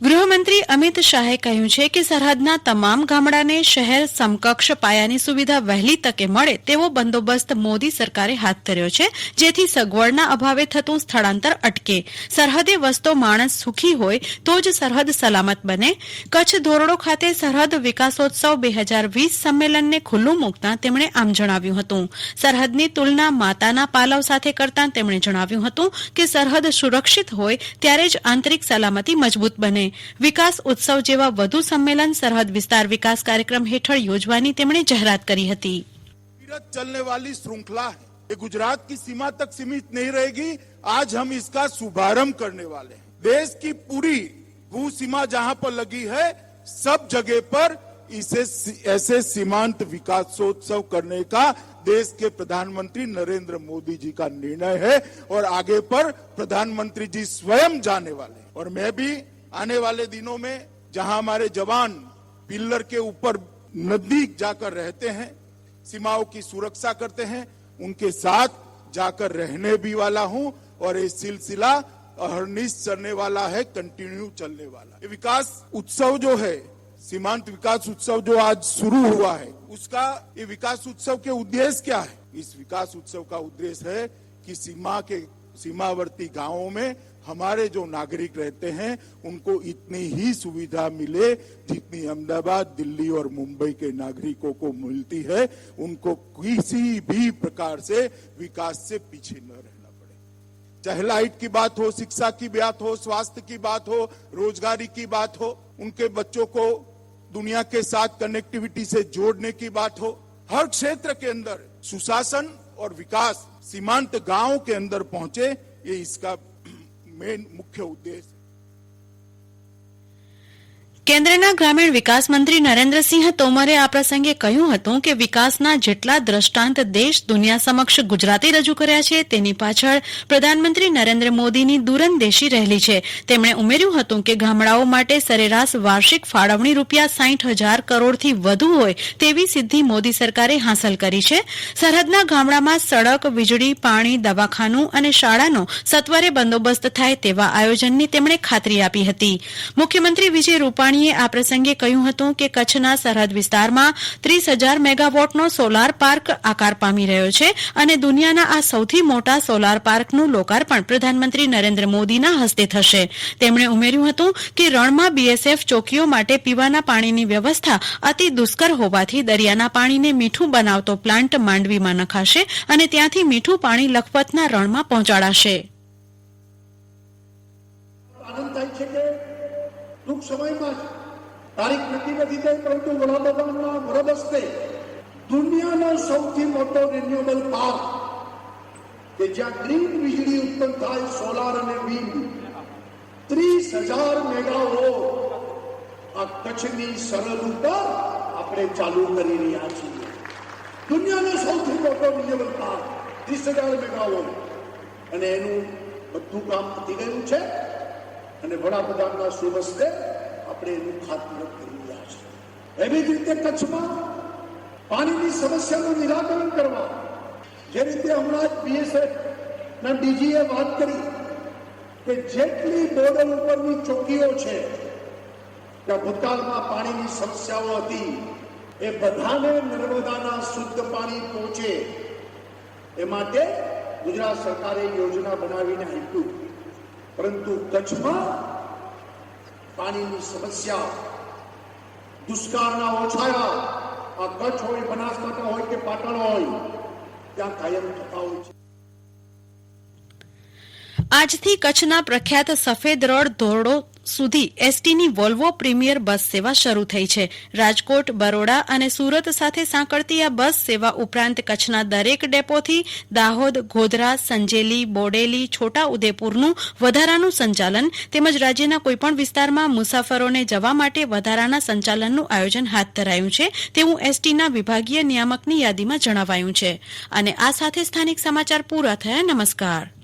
ગૃહમંત્રી અમિત શાહે કહ્યું છે કે સરહદના તમામ ગામડાને શહેર સમકક્ષ પાયાની સુવિધા વહેલી તકે મળે તેવો બંદોબસ્ત મોદી સરકારે હાથ ધર્યો છે, જેથી સગવડના અભાવે થતું સ્થળાંતર અટકે. સરહદે વસતો માણસ સુખી હોય તો જ સરહદ સલામત બને. કચ્છ ધોરડો ખાતે સરહદ વિકાસોત્સવ બે હજાર વીસ સંમેલનને ખુલ્લું મૂકતા તેમણે આમ જણાવ્યું હતું. સરહદની તુલના માતાના પાલવ સાથે કરતા તેમણે જણાવ્યું હતું કે સરહદ સુરક્ષિત હોય ત્યારે જ આંતરિક સલામતી મજબૂત બને. વિકાસ ઉત્સવ જેવા વધુ સંમેલન સરહદ વિસ્તાર વિકાસ કાર્યક્રમ હેઠળ યોજવાની તેમણે જાહેરાત કરી હતી तीरथ चलने वाली श्रृंखला है ये गुजरात की सीमा तक सीमित नहीं रहेगी आज हम इसका शुभारंभ करने वाले हैं देश की पूरी भू सीमा जहां पर लगी है सब जगह पर इसे ऐसे सीमांत विकासोत्सव करने का देश के प्रधानमंत्री नरेंद्र मोदी जी का निर्णय है और आगे पर प्रधानमंत्री जी स्वयं जाने वाले हैं। और मैं भी आने वाले दिनों में जहाँ हमारे जवान पिल्लर के ऊपर नज़दीक जाकर रहते हैं, सीमाओं की सुरक्षा करते हैं, उनके साथ जाकर रहने भी वाला हूँ और ये सिलसिला अहरनिश चलने वाला है कंटिन्यू चलने वाला ये विकास उत्सव जो है, सीमांत विकास उत्सव जो आज शुरू हुआ है, उसका, ये विकास उत्सव के उद्देश्य क्या है? इस विकास उत्सव का उद्देश्य है कि सीमा के सीमावर्ती गाँवों में हमारे जो नागरिक रहते हैं, उनको इतनी ही सुविधा मिले जितनी अहमदाबाद, दिल्ली और मुंबई के नागरिकों को मिलती है। उनको किसी भी प्रकार से विकास से पीछे न रहना पड़े। चाहे लाइट की बात हो, शिक्षा की बात हो, स्वास्थ्य की बात हो, रोजगारी की बात हो, उनके बच्चों को दुनिया के साथ कनेक्टिविटी से जोड़ने की बात हो, हर क्षेत्र के अंदर सुशासन और विकास सीमांत गांव के अंदर पहुंचे ये इसका मेन मुख्य उद्देश्य है કેન્દ્રના ગ્રામીણ વિકાસ મંત્રી નરેન્દ્રસિંહ તોમરે આ પ્રસંગે કહ્યું હતું કે વિકાસના જેટલા દ્રષ્ટાંત દેશ દુનિયા સમક્ષ ગુજરાતે રજૂ કર્યા છે, તેની પાછળ પ્રધાનમંત્રી નરેન્દ્ર મોદીની દૂરંદેશી રહેલી છે. તેમણે ઉમેર્યું હતું કે ગામડાઓ માટે સરેરાશ વાર્ષિક ફાળવણી રૂપિયા સાઠ હજાર કરોડથી વધુ હોય તેવી સિદ્ધિ મોદી સરકારે હાંસલ કરી છે. સરહદના ગામડામાં સડક, વીજળી, પાણી, દવાખાનું અને શાળાનો સત્વરે બંદોબસ્ત થાય તેવા આયોજનની તેમણે ખાતરી આપી હતી. મુખ્યમંત્રી વિજય રૂપાણી રૂપાણીએ આ પ્રસંગે કહ્યું હતું કે કચ્છના સરહદ વિસ્તારમાં ત્રીસ હજાર મેગાવોટનો સોલાર પાર્ક આકાર પામી રહ્યો છે અને દુનિયાના આ સૌથી મોટા સોલાર પાર્કનું લોકાર્પણ પ્રધાનમંત્રી નરેન્દ્ર મોદીના હસ્તે થશે. તેમણે ઉમેર્યું હતું કે રણમાં બીએસએફ ચોકીઓ માટે પીવાના પાણીની વ્યવસ્થા અતિ દુષ્કર હોવાથી દરિયાના પાણીને મીઠું બનાવતો પ્લાન્ટ માંડવીમાં નખાશે અને ત્યાંથી મીઠું પાણી લખપતના રણમાં પહોંચાડાશે. આનંદ થાય છે કે ટૂંક સમયમાં જ તારીખ નક્કી નથી થઈ પરંતુ વડાપ્રધાનના વરદ હસ્તે દુનિયાનો સૌથી મોટો રિન્યુએબલ પાર્ક કે જ્યાં ગ્રીન વીજળી ઉત્પન્ન થાય સોલાર અને વિન્ડ ત્રીસ હજાર મેગાવો આ કચ્છની સરહદ ઉપર આપણે ચાલુ કરી રહ્યા છીએ. દુનિયાનો સૌથી મોટો રિન્યુએબલ પાર્ક ત્રીસ હજાર મેગાવો અને એનું બધું કામ પતી ગયું છે. અને વડાપ્રધાનના શુભ આપણે એનું ખાતમુહૂર્ત કરી રહ્યા છીએ. એવી જ રીતે કચ્છમાં પાણીની સમસ્યાનું નિરાકરણ કરવા, જે રીતે હમણાં જ બીએસએફ ના ડીજીએ વાત કરી કે જેટલી બોર્ડર ઉપરની ચોકીઓ છે, ત્યાં ભૂતકાળમાં પાણીની સમસ્યાઓ હતી, એ બધાને નર્મદાના શુદ્ધ પાણી પહોંચે. એ માટે ગુજરાત સરકારે યોજના બનાવીને આપ્યું. પરંતુ કચ્છમાં પાણીની સમસ્યા, દુષ્કાળના ઓછાયા, આ કચ્છ હોય, બનાસકાંઠા હોય કે પાટણ હોય, ત્યાં કાયમ થતા હોય છે. આજથી કચ્છના પ્રખ્યાત સફેદ રણ ધોરડો સુધી એસટીની વોલ્વો પ્રીમિયર બસ સેવા શરૂ થઈ છે. રાજકોટ, બરોડા અને સુરત સાથે સાંકળતી આ બસ સેવા ઉપરાંત કચ્છના દરેક ડેપોથી દાહોદ, ગોધરા, સંજેલી, બોડેલી છોટા ઉદેપુરનું વધારાનું સંચાલન તેમજ રાજ્યના કોઈપણ વિસ્તારમાં મુસાફરોને જવા માટે વધારાના સંચાલનનું આયોજન હાથ ધરાયું છે તેવું એસટીના વિભાગીય નિયામકની યાદીમાં જણાવાયું છે. અને આ સાથે સ્થાનિક સમાચાર પૂરા થયા. નમસ્કાર.